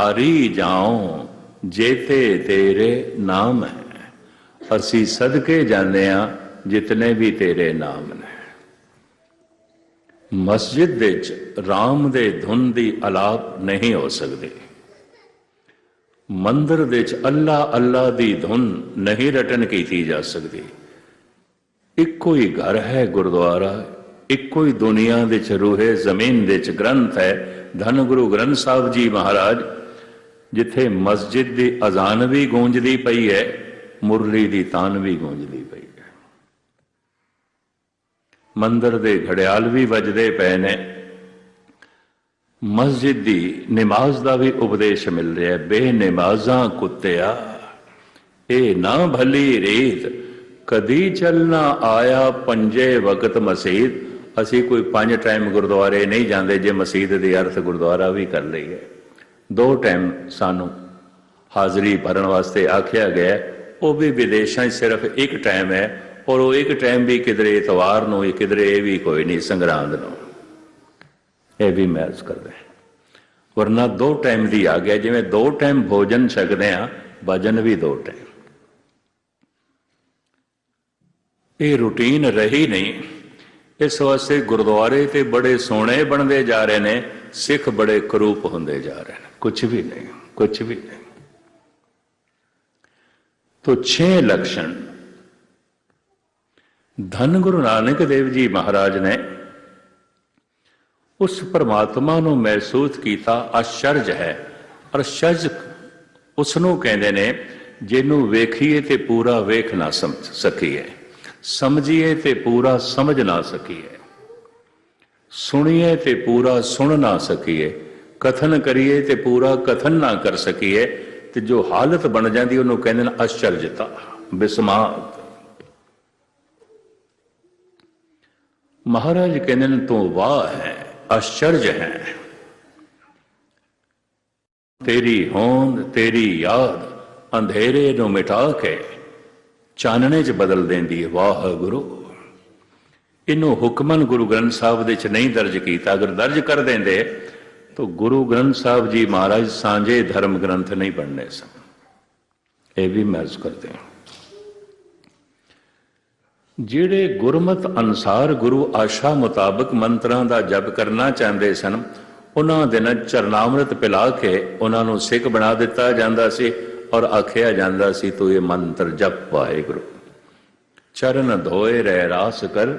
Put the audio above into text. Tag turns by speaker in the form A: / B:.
A: ਹਰੀ ਜਾਉ, ਜੇਤੇ ਤੇਰੇ ਨਾਮ ਹੈ। ਅਸੀਂ ਸਦਕੇ ਜਾਂਦੇ ਆ ਜਿਤਨੇ ਵੀ ਤੇਰੇ ਨਾਮ ਨੇ। ਮਸਜਿਦ ਦੇ ਵਿੱਚ RAM ਦੇ ਧੁਨ ਦੀ ਅਲਾਪ ਨਹੀਂ ਹੋ ਸਕਦੀ। ਮੰਦਰ ਦੇ ਵਿੱਚ ਅੱਲਾ ਅੱਲਾ ਦੀ ਧੁਨ ਨਹੀਂ ਰਟਨ ਕੀਤੀ ਜਾ ਸਕਦੀ। ਇੱਕੋ ਹੀ ਘਰ ਹੈ ਗੁਰਦੁਆਰਾ, ਇੱਕੋ ਹੀ ਦੁਨੀਆ ਦੇ ਚ ਰੂਹੇ ਜ਼ਮੀਨ ਦੇ ਚ ਗ੍ਰੰਥ ਹੈ। ਧੰਨ ਗੁਰੂ ਗ੍ਰੰਥ ਸਾਹਿਬ ਜੀ ਮਹਾਰਾਜ ਜਿੱਥੇ ਮਸਜਿਦ ਦੀ ਅਜ਼ਾਨ ਵੀ ਗੂੰਜਦੀ ਪਈ ਹੈ, ਮੁਰਲੀ ਦੀ ਤਾਨ ਵੀ ਗੂੰਜਦੀ ਪਈ ਹੈ। ਮੰਦਰ ਦੇ ਘੜਿਆਲ ਵੀ ਵੱਜਦੇ ਪਏ ਨੇ। ਮਸਜਿਦ ਦੀ ਨਮਾਜ਼ ਦਾ ਵੀ ਉਪਦੇਸ਼ ਮਿਲ ਰਿਹਾ ਹੈ। ਬੇਨਮਾਜ਼ਾਂ ਕੁੱਤਿਆ ਇਹ ਨਾ ਭਲੀ ਰੀਤ, ਕਦੀ ਚੱਲਣਾ ਆਇਆ ਪੰਜੇ ਵਕਤ ਮਸਜਿਦ ਅਸੀਂ ਕੋਈ ਪੰਜ ਟਾਈਮ ਗੁਰਦੁਆਰੇ ਨਹੀਂ ਜਾਂਦੇ, ਜੇ ਮਸਜਿਦ ਦੀ ਅਰਥ ਗੁਰਦੁਆਰਾ ਵੀ ਕਰ ਲਈਏ। ਦੋ ਟਾਈਮ ਸਾਨੂੰ ਹਾਜ਼ਰੀ ਭਰਨ ਵਾਸਤੇ ਆਖਿਆ ਗਿਆ ਉਹ ਵੀ ਵਿਦੇਸ਼ਾਂ 'ਚ ਸਿਰਫ ਇੱਕ ਟਾਈਮ ਹੈ ਔਰ ਉਹ ਇੱਕ ਟਾਈਮ ਵੀ ਕਿਧਰੇ ਇਤਵਾਰ ਨੂੰ, ਕਿਧਰੇ ਇਹ ਵੀ ਕੋਈ ਨਹੀਂ, ਸੰਗਰਾਂਦ ਨੂੰ। ਇਹ ਵੀ ਮਹਿਜ਼ ਕਰਦੇ ਹਾਂ। ਵਰਨਾ ਦੋ ਟਾਈਮ ਦੀ ਆ ਗਿਆ। ਜਿਵੇਂ ਦੋ ਟਾਈਮ ਭੋਜਨ ਛਕਦੇ ਆ ਭਜਨ ਵੀ ਦੋ ਟਾਈਮ। ਇਹ ਰੁਟੀਨ ਰਹੀ ਨਹੀਂ। ਇਸ ਵਾਸਤੇ ਗੁਰਦੁਆਰੇ ਤੇ ਬੜੇ ਸੋਹਣੇ ਬਣਦੇ ਜਾ ਰਹੇ ਨੇ, ਸਿੱਖ ਬੜੇ ਕਰੂਪ ਹੁੰਦੇ ਜਾ ਰਹੇ ਨੇ। ਕੁਝ ਵੀ ਨਹੀਂ ਕੁਝ ਵੀ ਨਹੀਂ। ਤੋ ਛੇ ਲਕਸ਼ਣ। ਧੰਨ ਗੁਰੂ ਨਾਨਕ ਦੇਵ ਜੀ ਮਹਾਰਾਜ ਨੇ ਉਸ ਪਰਮਾਤਮਾ ਨੂੰ ਮਹਿਸੂਸ ਕੀਤਾ ਅਸ਼ਰਜ ਹੈ। ਔਰ ਸ਼ਰਜ ਉਸ ਨੂੰ ਕਹਿੰਦੇ ਨੇ, ਜਿਹਨੂੰ ਵੇਖੀਏ ਤੇ ਪੂਰਾ ਵੇਖ ਨਾ ਸਮਝ ਸਕੀਏ, ਸਮਝੀਏ ਤੇ ਪੂਰਾ ਸਮਝ ਨਾ ਸਕੀਏ, ਸੁਣੀਏ ਤੇ ਪੂਰਾ ਸੁਣ ਨਾ ਸਕੀਏ ਕਥਨ ਕਰੀਏ ਤੇ ਪੂਰਾ ਕਥਨ ਨਾ ਕਰ ਸਕੀਏ, ਤੇ ਜੋ ਹਾਲਤ ਬਣ ਜਾਂਦੀ ਉਹਨੂੰ ਕਹਿੰਦੇ ਨੇ ਅਸ਼ਰਜਤਾ ਬਿਸਮਾਤ। ਮਹਾਰਾਜ ਕਹਿੰਦੇ ਨੇ, ਤੂੰ ਵਾਹ ਹੈ ਅਸ਼ਰਜ ਹੈ। ਤੇਰੀ ਹੋਂਦ, ਤੇਰੀ ਯਾਦ ਅੰਧੇਰੇ ਨੂੰ ਮਿਟਾ ਕੇ ਚਾਨਣੇ 'ਚ ਬਦਲ ਦਿੰਦੀ ਹੈ। ਵਾਹਿਗੁਰੂ ਇਹਨੂੰ ਹੁਕਮਨ ਗੁਰੂ ਗ੍ਰੰਥ ਸਾਹਿਬ ਦੇ 'ਚ ਨਹੀਂ ਦਰਜ ਕੀਤਾ। ਅਗਰ ਦਰਜ ਕਰ ਦਿੰਦੇ ਤਾਂ ਗੁਰੂ ਗ੍ਰੰਥ ਸਾਹਿਬ ਜੀ ਮਹਾਰਾਜ ਸਾਂਝੇ ਧਰਮ ਗ੍ਰੰਥ ਨਹੀਂ ਬਣਨੇ ਸਨ ਇਹ ਵੀ ਮਹਿਜ਼ ਕਰਦੇ ਹਾਂ ਜਿਹੜੇ ਗੁਰਮਤ ਅਨਸਾਰ ਗੁਰੂ ਆਸ਼ਾ ਮੁਤਾਬਕ ਮੰਤਰਾਂ ਦਾ ਜਪ ਕਰਨਾ ਚਾਹੁੰਦੇ ਸਨ ਉਹਨਾਂ ਦੇ ਨਾਲ ਚਰਨਾਮ੍ਰਿਤ ਪਿਲਾ ਕੇ ਉਹਨਾਂ ਨੂੰ ਸਿੱਖ ਬਣਾ ਦਿੱਤਾ ਜਾਂਦਾ ਸੀ ਔਰ ਆਖਿਆ ਜਾਂਦਾ ਸੀ ਤੂੰ ਇਹ ਮੰਤਰ ਜਪ ਵਾਹਿਗੁਰੂ ਚਰਨ ਧੋਏ ਰਹਿ ਰਾਸ ਕਰ